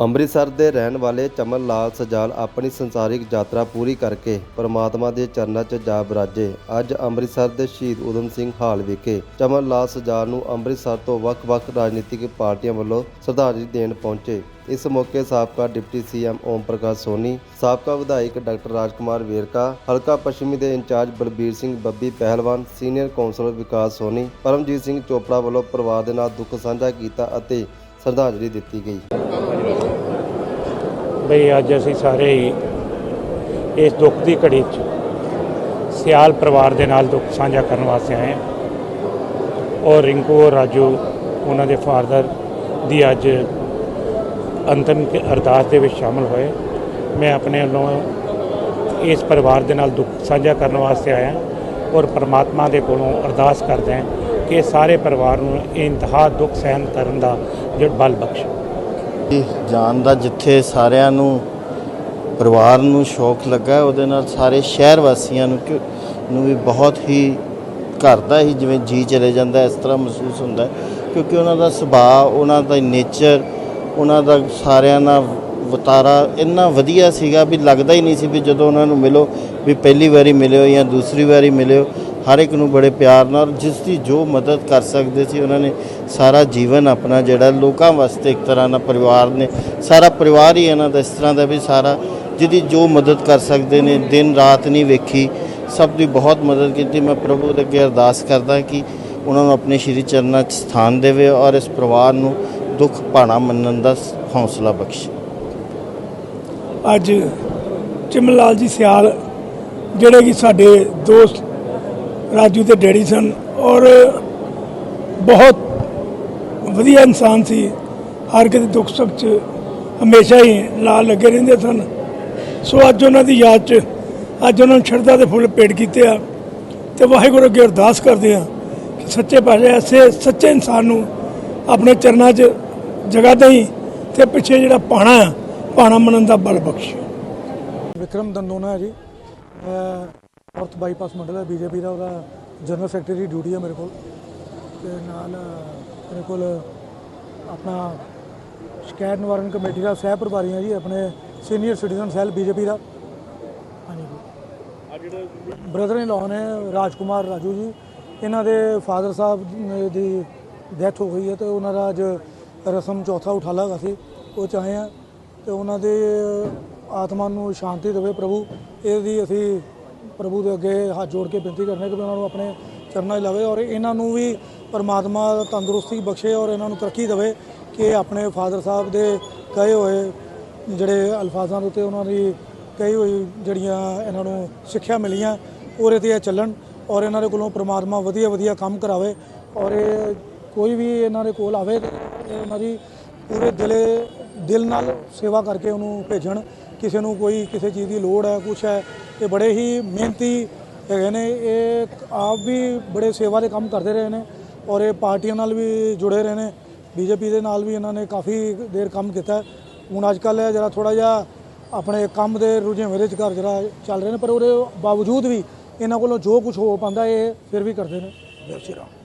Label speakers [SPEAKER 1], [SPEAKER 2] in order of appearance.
[SPEAKER 1] ਅੰਮ੍ਰਿਤਸਰ ਦੇ ਰਹਿਣ ਵਾਲੇ ਚਮਨ ਲਾਲ ਸਜਾਲ ਆਪਣੀ ਸੰਸਾਰਿਕ ਯਾਤਰਾ ਪੂਰੀ ਕਰਕੇ ਪਰਮਾਤਮਾ ਦੇ ਚਰਨਾਂ 'ਚ ਜਾ ਬਰਾਜੇ। ਅੱਜ ਅੰਮ੍ਰਿਤਸਰ ਦੇ ਸ਼ਹੀਦ ਊਧਮ ਸਿੰਘ ਹਾਲ ਵਿਖੇ ਚਮਨ ਲਾਲ ਸਜਾਲ ਨੂੰ ਅੰਮ੍ਰਿਤਸਰ ਤੋਂ ਵੱਖ-ਵੱਖ ਰਾਜਨੀਤਿਕ ਪਾਰਟੀਆਂ ਵੱਲੋਂ ਸ਼ਰਧਾਂਜਲੀ ਦੇਣ ਪਹੁੰਚੇ। ਇਸ ਮੌਕੇ ਸਾਬਕਾ ਡਿਪਟੀ ਸੀਐਮ ਓਮ ਪ੍ਰਕਾਸ਼ ਸੋਨੀ, ਸਾਬਕਾ ਵਿਧਾਇਕ ਡਾਕਟਰ ਰਾਜਕੁਮਾਰ ਵੇਰਕਾ, ਹਲਕਾ ਪੱਛਮੀ ਦੇ ਇੰਚਾਰਜ ਬਲਬੀਰ ਸਿੰਘ ਬੱਬੀ ਪਹਿਲਵਾਨ, ਸੀਨੀਅਰ ਕੌਂਸਲਰ ਵਿਕਾਸ ਸੋਨੀ, ਪਰਮਜੀਤ ਸਿੰਘ ਚੋਪੜਾ ਵੱਲੋਂ ਪਰਿਵਾਰ ਦੇ ਨਾਲ ਦੁੱਖ ਸਾਂਝਾ ਕੀਤਾ ਅਤੇ ਸ਼ਰਧਾਂਜਲੀ ਦਿੱਤੀ ਗਈ।
[SPEAKER 2] ਬਈ ਅੱਜ ਅਸੀਂ ਸਾਰੇ ਹੀ ਇਸ ਦੁੱਖ ਦੀ ਘੜੀ 'ਚ ਸਿਆਲ ਪਰਿਵਾਰ ਦੇ ਨਾਲ ਦੁੱਖ ਸਾਂਝਾ ਕਰਨ ਵਾਸਤੇ ਆਏ ਹਾਂ। ਔਰ ਰਿੰਕੂ ਔਰ ਰਾਜੂ, ਉਹਨਾਂ ਦੇ ਫਾਦਰ ਦੀ ਅੱਜ ਅੰਤਮ ਅਰਦਾਸ ਦੇ ਵਿੱਚ ਸ਼ਾਮਲ ਹੋਏ। ਮੈਂ ਆਪਣੇ ਵੱਲੋਂ ਇਸ ਪਰਿਵਾਰ ਦੇ ਨਾਲ ਦੁੱਖ ਸਾਂਝਾ ਕਰਨ ਵਾਸਤੇ ਆਇਆ ਔਰ ਪਰਮਾਤਮਾ ਦੇ ਕੋਲੋਂ ਅਰਦਾਸ ਕਰਦਾ ਕਿ ਸਾਰੇ ਪਰਿਵਾਰ ਨੂੰ ਇੰਤਹਾ ਦੁੱਖ ਸਹਿਣ ਕਰਨ ਦਾ ਜਿਹੜਾ ਬਲ ਬਖਸ਼ੇ।
[SPEAKER 3] ਜਾਣ ਦਾ ਜਿੱਥੇ ਸਾਰਿਆਂ ਨੂੰ, ਪਰਿਵਾਰ ਨੂੰ ਸ਼ੌਕ ਲੱਗਾ, ਉਹਦੇ ਨਾਲ ਸਾਰੇ ਸ਼ਹਿਰ ਵਾਸੀਆਂ ਨੂੰ ਕਿ- ਨੂੰ ਵੀ ਬਹੁਤ ਹੀ ਘਰ ਦਾ ਹੀ ਜਿਵੇਂ ਜੀ ਚਲੇ ਜਾਂਦਾ, ਇਸ ਤਰ੍ਹਾਂ ਮਹਿਸੂਸ ਹੁੰਦਾ ਕਿਉਂਕਿ ਉਹਨਾਂ ਦਾ ਸੁਭਾਅ, ਉਹਨਾਂ ਦਾ ਨੇਚਰ, ਉਹਨਾਂ ਦਾ ਸਾਰਿਆਂ ਨਾਲ ਵਤਾਰਾ ਇੰਨਾ ਵਧੀਆ ਸੀਗਾ ਵੀ ਲੱਗਦਾ ਹੀ ਨਹੀਂ ਸੀ ਵੀ ਜਦੋਂ ਉਹਨਾਂ ਨੂੰ ਮਿਲੋ, ਵੀ ਪਹਿਲੀ ਵਾਰੀ ਮਿਲਿਓ ਜਾਂ ਦੂਸਰੀ ਵਾਰੀ ਮਿਲਿਓ ਹਰ ਇੱਕ ਨੂੰ ਬੜੇ ਪਿਆਰ ਨਾਲ ਜਿਸ ਦੀ ਜੋ ਮਦਦ ਕਰ ਸਕਦੇ ਸੀ, ਉਹਨਾਂ ਨੇ ਸਾਰਾ ਜੀਵਨ ਆਪਣਾ ਜਿਹੜਾ ਲੋਕਾਂ ਵਾਸਤੇ ਇੱਕ ਤਰ੍ਹਾਂ ਨਾਲ ਪਰਿਵਾਰ ਨੇ, ਸਾਰਾ ਪਰਿਵਾਰ ਹੀ ਇਹਨਾਂ ਦਾ ਇਸ ਤਰ੍ਹਾਂ ਦਾ ਵੀ ਸਾਰਾ ਜਿਹਦੀ ਜੋ ਮਦਦ ਕਰ ਸਕਦੇ ਨੇ, ਦਿਨ ਰਾਤ ਨਹੀਂ ਵੇਖੀ, ਸਭ ਦੀ ਬਹੁਤ ਮਦਦ ਕੀਤੀ। ਮੈਂ ਪ੍ਰਭੂ ਦੇ ਅੱਗੇ ਅਰਦਾਸ ਕਰਦਾ ਕਿ ਉਹਨਾਂ ਨੂੰ ਆਪਣੇ ਸ਼੍ਰੀ ਚਰਨਾਂ 'ਚ ਸਥਾਨ ਦੇਵੇ ਔਰ ਇਸ ਪਰਿਵਾਰ ਨੂੰ ਦੁੱਖ ਭਾਣਾ ਮੰਨਣ ਦਾ ਹੌਸਲਾ ਬਖਸ਼ੇ।
[SPEAKER 4] ਅੱਜ ਚਿਮਨ ਲਾਲ ਜੀ ਸਿਆਲ, ਜਿਹੜੇ ਕਿ ਸਾਡੇ ਦੋਸਤ ਰਾਜੂ ਦੇ ਡੈਡੀ ਸਨ ਔਰ ਬਹੁਤ ਵਧੀਆ ਇਨਸਾਨ ਸੀ। ਹਰ ਕਿਸੇ ਦੁੱਖ ਸੁੱਖ 'ਚ ਹਮੇਸ਼ਾ ਹੀ ਨਾਲ ਲੱਗੇ ਰਹਿੰਦੇ ਸਨ। ਸੋ ਅੱਜ ਉਹਨਾਂ ਦੀ ਯਾਦ 'ਚ ਅੱਜ ਉਹਨਾਂ ਨੂੰ ਸ਼ਰਧਾ ਦੇ ਫੁੱਲ ਭੇਟ ਕੀਤੇ ਆ ਤੇ ਵਾਹਿਗੁਰੂ ਅੱਗੇ ਅਰਦਾਸ ਕਰਦੇ ਆ ਕਿ ਸੱਚੇ ਪਾਤਸ਼ਾਹ ਐਸੇ ਸੱਚੇ ਇਨਸਾਨ ਨੂੰ ਆਪਣੇ ਚਰਨਾਂ 'ਚ ਜਗ੍ਹਾ ਦੇਈ ਤੇ ਪਿੱਛੇ ਜਿਹੜਾ ਪਾਣਾ ਆ, ਪਾਣਾ ਮੰਨਣ ਦਾ ਬਲ ਬਖਸ਼।
[SPEAKER 5] ਵਿਕਰਮ ਦੰਦੋਨਾ ਜੀ ਔਰਥ ਬਾਈਪਾਸ ਮੰਡਲ ਹੈ, ਬੀਜੇਪੀ ਦਾ ਉਹਦਾ ਜਨਰਲ ਸੈਕਟਰੀ ਡਿਊਟੀ ਹੈ ਮੇਰੇ ਕੋਲ। ਤੇ ਨਾਲ ਮੇਰੇ ਕੋਲ ਆਪਣਾ ਸ਼ਿਕਾਇਤ ਨਿਵਾਰਨ ਕਮੇਟੀ ਦਾ ਸਹਿ ਪ੍ਰਭਾਰੀ ਹਾਂ ਜੀ, ਆਪਣੇ ਸੀਨੀਅਰ ਸਿਟੀਜ਼ਨ ਸੈੱਲ ਬੀਜੇਪੀ ਦਾ। ਹਾਂਜੀ ਬ੍ਰਦਰ ਇਨ ਲਾਅ ਨੇ ਰਾਜਕੁਮਾਰ ਰਾਜੂ ਜੀ, ਇਹਨਾਂ ਦੇ ਫਾਦਰ ਸਾਹਿਬ ਦੀ ਡੈਥ ਹੋ ਗਈ ਹੈ ਤੇ ਉਹਨਾਂ ਦਾ ਅੱਜ ਰਸਮ ਚੌਥਾ ਉਠਾਲਾ ਹੈਗਾ ਸੀ, ਉਹ ਚਾਹੇ ਆ ਤੇ ਉਹਨਾਂ ਦੇ ਆਤਮਾ ਨੂੰ ਸ਼ਾਂਤੀ ਦੇਵੇ ਪ੍ਰਭੂ, ਇਹਦੀ ਅਸੀਂ ਪ੍ਰਭੂ ਦੇ ਅੱਗੇ ਹੱਥ ਜੋੜ ਕੇ ਬੇਨਤੀ ਕਰਨੇ ਕਿ ਉਹਨਾਂ ਨੂੰ ਆਪਣੇ ਚਰਨਾਂ 'ਚ ਲਵੇ ਔਰ ਇਹਨਾਂ ਨੂੰ ਵੀ ਪਰਮਾਤਮਾ ਤੰਦਰੁਸਤੀ ਬਖਸ਼ੇ ਔਰ ਇਹਨਾਂ ਨੂੰ ਤਰੱਕੀ ਦੇਵੇ ਕਿ ਆਪਣੇ ਫਾਦਰ ਸਾਹਿਬ ਦੇ ਕਹੇ ਹੋਏ ਜਿਹੜੇ ਅਲਫਾਜ਼ਾਂ ਦੇ ਉੱਤੇ ਉਹਨਾਂ ਦੀ ਕਹੀ ਹੋਈ ਜਿਹੜੀਆਂ ਇਹਨਾਂ ਨੂੰ ਸਿੱਖਿਆ ਮਿਲੀਆਂ, ਉਹਦੇ ਤੇ ਚੱਲਣ ਔਰ ਇਹਨਾਂ ਦੇ ਕੋਲੋਂ ਪਰਮਾਤਮਾ ਵਧੀਆ ਵਧੀਆ ਕੰਮ ਕਰਾਵੇ ਔਰ ਇਹ ਕੋਈ ਵੀ ਇਹਨਾਂ ਦੇ ਕੋਲ ਆਵੇ ਤੇ ਉਹਨਾਂ ਦੀ ਪੂਰੇ ਦਿਲੇ ਦਿਲ ਨਾਲ ਸੇਵਾ ਕਰਕੇ ਉਹਨੂੰ ਭੇਜਣ, ਕਿਸੇ ਨੂੰ ਕੋਈ ਕਿਸੇ ਚੀਜ਼ ਦੀ ਲੋੜ ਹੈ, ਕੁਛ ਹੈ, ਇਹ ਬੜੇ ਹੀ ਮਿਹਨਤੀ ਹੈਗੇ ਨੇ। ਇਹ ਆਪ ਵੀ ਬੜੇ ਸੇਵਾ ਦੇ ਕੰਮ ਕਰਦੇ ਰਹੇ ਨੇ ਔਰ ਇਹ ਪਾਰਟੀਆਂ ਨਾਲ ਵੀ ਜੁੜੇ ਰਹੇ ਨੇ। ਬੀਜੇਪੀ ਦੇ ਨਾਲ ਵੀ ਇਹਨਾਂ ਨੇ ਕਾਫੀ ਦੇਰ ਕੰਮ ਕੀਤਾ। ਹੁਣ ਅੱਜ ਕੱਲ੍ਹ ਜਰਾ ਥੋੜਾ ਜਿਹਾ ਆਪਣੇ ਕੰਮ ਦੇ ਰੁਝੇਵੇਂ ਦੇ ਵਿਚਕਾਰ ਜਰਾ ਚੱਲ ਰਹੇ ਨੇ, ਪਰ ਉਹਦੇ ਬਾਵਜੂਦ ਵੀ ਇਹਨਾਂ ਕੋਲੋਂ ਜੋ ਕੁਝ ਹੋ ਪਾਉਂਦਾ, ਇਹ ਫਿਰ ਵੀ ਕਰਦੇ ਨੇ। ਜੈ ਸ਼੍ਰੀ ਰਾਮ।